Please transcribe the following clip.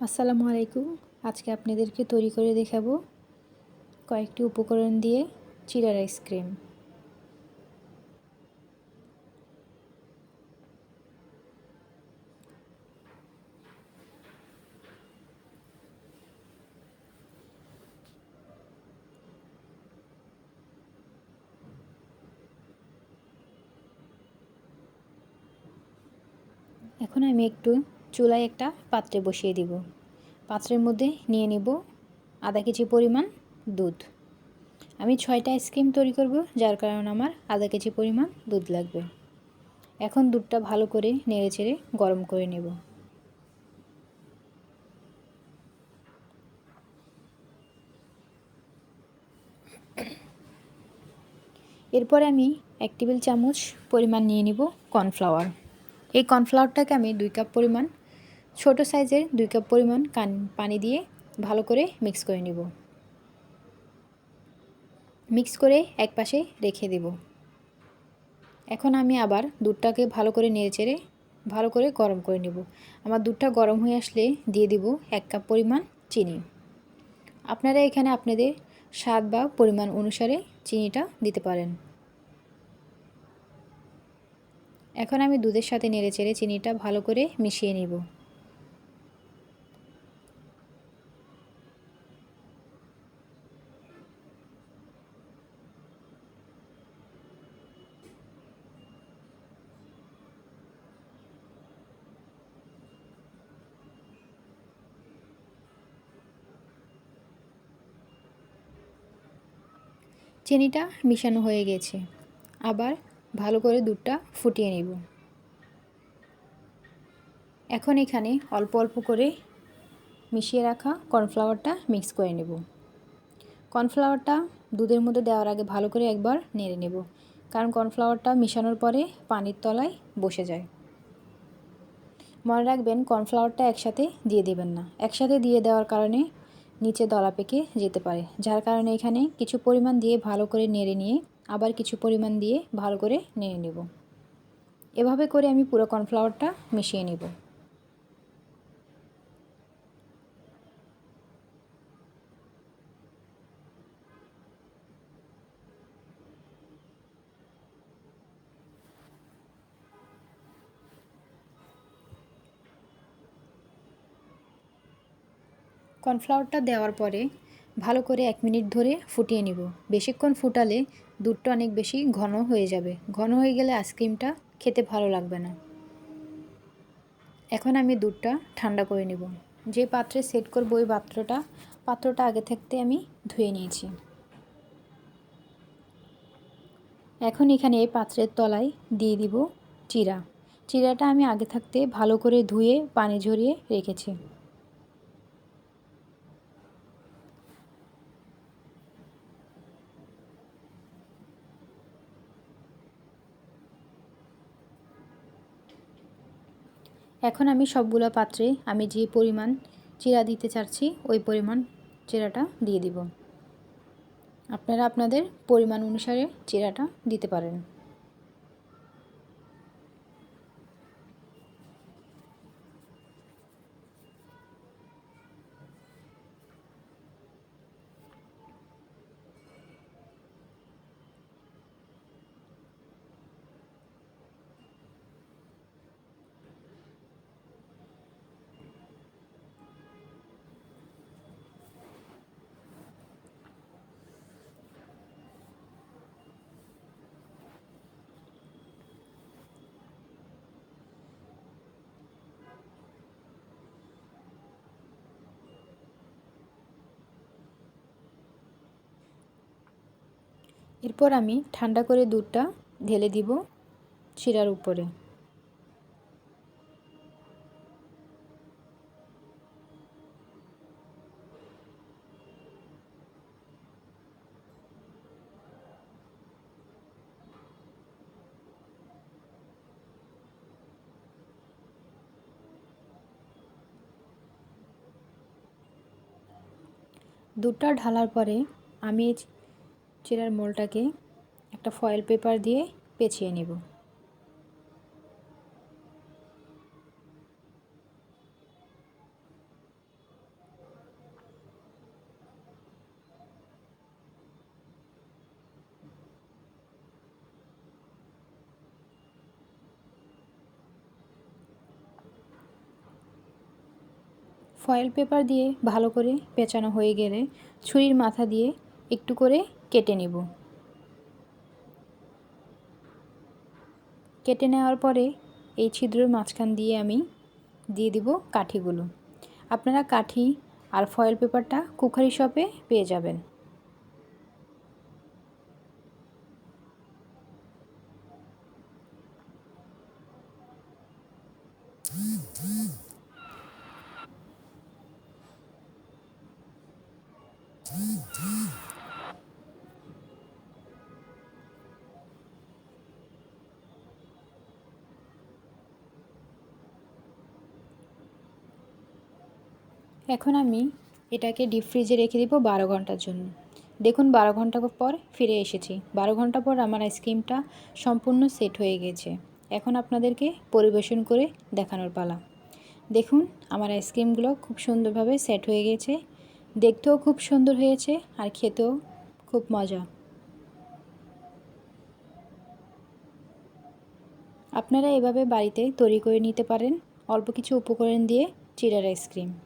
আসসালামু আলাইকুম। আজকে আপনাদেরকে তৈরি করে দেখাবো কয়েকটি উপকরণ দিয়ে চিরার আইসক্রিম এখন আমি একটু চুলায় একটা পাত্রে বসিয়ে দিব। পাত্রের মধ্যে নিয়ে নিব আধা কেজি পরিমাণ দুধ। আমি ছয়টা আইসক্রিম তৈরি করব, যার কারণে আমার আধা কেজি পরিমাণ দুধ লাগবে। এখন দুধটা ভালো করে নেড়ে চেড়ে গরম করে নেব। এরপরে আমি এক টেবিল চামচ পরিমাণ নিয়ে নিব কর্নফ্লাওয়ার। এই কর্নফ্লাওয়ারটাকে আমি দুই কাপ পরিমাণ ছোট সাইজের দুই কাপ পরিমাণ কান পানি দিয়ে ভালো করে মিক্স করে নিব। মিক্স করে এক পাশে রেখে দেব। এখন আমি আবার দুধটাকে ভালো করে নেড়ে চেড়ে ভালো করে গরম করে নেব। আমার দুধটা গরম হয়ে আসলে দিয়ে দিব এক কাপ পরিমাণ চিনি। আপনারা এখানে আপনাদের স্বাদ বা পরিমাণ অনুসারে চিনিটা দিতে পারেন। এখন আমি দুধের সাথে নেড়ে চেড়ে চিনিটা ভালো করে মিশিয়ে নিব। চিনিটা মিশানো হয়ে গেছে। আবার ভালো করে দুধটা ফুটিয়ে নেব। এখন এখানে অল্প অল্প করে মিশিয়ে রাখা কর্নফ্লাওয়ারটা মিক্স করে নেব। কর্নফ্লাওয়ারটা দুধের মধ্যে দেওয়ার আগে ভালো করে একবার নেড়ে নেব, কারণ কর্নফ্লাওয়ারটা মিশানোর পরে পানির তলায় বসে যায়। মনে রাখবেন কর্নফ্লাওয়ারটা একসাথে দিয়ে দেবেন না। একসাথে দিয়ে দেওয়ার কারণে নিচে দলা পেকে যেতে পারে। যার কারণে এখানে কিছু পরিমাণ দিয়ে ভালো করে নেড়ে নিয়ে, আবার কিছু পরিমাণ দিয়ে ভালো করে নেড়ে নেব। এভাবে করে আমি পুরো কর্নফ্লাওয়ারটা মিশিয়ে নেব। কর্নফ্লাওয়ারটা দেওয়ার পরে ভালো করে এক মিনিট ধরে ফুটিয়ে নিব। বেশিক্ষণ ফুটালে দুধটা অনেক বেশি ঘন হয়ে যাবে। ঘন হয়ে গেলে আইসক্রিমটা খেতে ভালো লাগবে না। এখন আমি দুধটা ঠান্ডা করে নিব। যে পাত্রে সেট করব ওই পাত্রটা পাত্রটা আগে থাকতে আমি ধুয়ে নিয়েছি। এখন এখানে এই পাত্রের তলায় দিয়ে দিব চিরা। চিরাটা আমি আগে থাকতে ভালো করে ধুয়ে, পানি ঝরিয়ে রেখেছি। এখন আমি সবগুলো পাত্রে আমি যে পরিমাণ চিরা দিতে চাচ্ছি, ওই পরিমাণ চিরাটা দিয়ে দিব। আপনারা আপনাদের পরিমাণ অনুসারে চিরাটা দিতে পারেন। এরপর আমি ঠান্ডা করে দুধটা ঢেলে দিব শিরার উপরে। দুধটা ঢালার পরে আমি চিরার মোলটাকে একটা ফয়েল পেপার দিয়ে পেঁচিয়ে নেব। ফয়েল পেপার দিয়ে ভালো করে পেঁচানো হয়ে গেলে ছুরির মাথা দিয়ে একটু করে কেটে নেব। কেটে নেওয়ার পরে এই ছিদ্রের মাঝখান দিয়ে আমি দিয়ে দিব কাঠিগুলো। আপনারা কাঠি আর ফয়েল পেপারটা কুখারি শপে পেয়ে যাবেন। এখন আমি এটাকে ডিপ ফ্রিজে রেখে দিব বারো ঘণ্টার জন্য। দেখুন, বারো ঘণ্টা পর ফিরে এসেছি। বারো ঘণ্টা পর আমার আইসক্রিমটা সম্পূর্ণ সেট হয়ে গেছে। এখন আপনাদেরকে পরিবেশন করে দেখানোর পালা। দেখুন, আমার আইসক্রিমগুলো খুব সুন্দরভাবে সেট হয়ে গেছে। দেখতেও খুব সুন্দর হয়েছে আর খেতেও খুব মজা। আপনারা এভাবে বাড়িতে তৈরি করে নিতে পারেন। অল্প কিছু উপকরণ দিয়ে চিরার আইসক্রিম